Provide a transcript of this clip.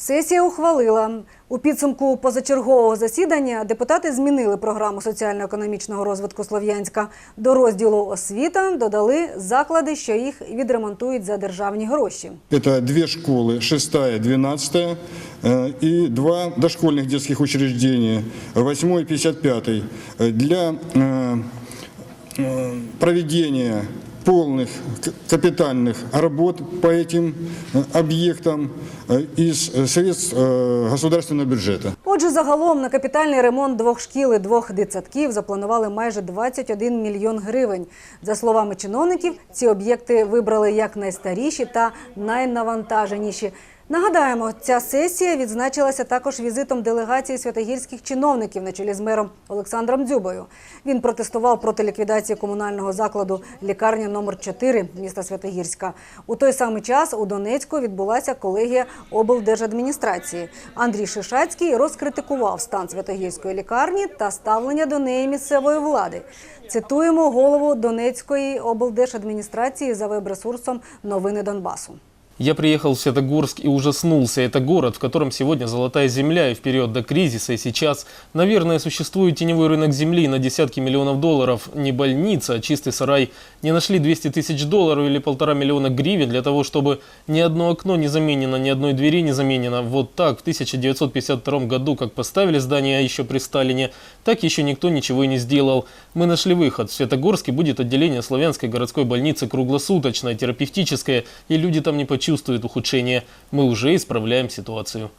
Сесія ухвалила. У підсумку позачергового засідання депутати змінили програму соціально-економічного розвитку Слов'янська. До розділу освіта додали заклади, що їх відремонтують за державні гроші. Это две школы, шестая, двенадцатая, э, и два дошкольных детских учреждения, восьмой и пятьдесят пятый, э, для э, э, проведения полных к- капитальных работ по этим э, объектам э, из э, средств э, государственного бюджета. Отже, загалом на капітальний ремонт двох шкіл і двох дитсадків запланували майже 21 мільйон гривень. За словами чиновників, ці об'єкти вибрали як найстаріші та найнавантаженіші. Нагадаємо, ця сесія відзначилася також візитом делегації святогірських чиновників на чолі з мером Олександром Дзюбою. Він протестував проти ліквідації комунального закладу лікарня номер 4 міста Святогірська. У той самий час у Донецьку відбулася колегія облдержадміністрації. Андрій Шишацький розкритикував стан Святогірської лікарні та ставлення до неї місцевої влади. Цитуємо голову Донецької облдержадміністрації за веб-ресурсом Новини Донбасу. Я приехал в Святогорск и ужаснулся. Это город, в котором сегодня золотая земля и в период до кризиса, и сейчас, наверное, существует теневой рынок земли на десятки миллионов долларов. Не больница, а чистый сарай. Не нашли 200 тысяч долларов или полтора миллиона гривен для того, чтобы ни одно окно не заменено, ни одной двери не заменено. Вот так в 1952 году, как поставили здание еще при Сталине, так еще никто ничего и не сделал. Мы нашли выход. В Святогорске будет отделение Славянской городской больницы круглосуточное, терапевтическое, и люди там не почувствуют ухудшения. Мы уже исправляем ситуацию.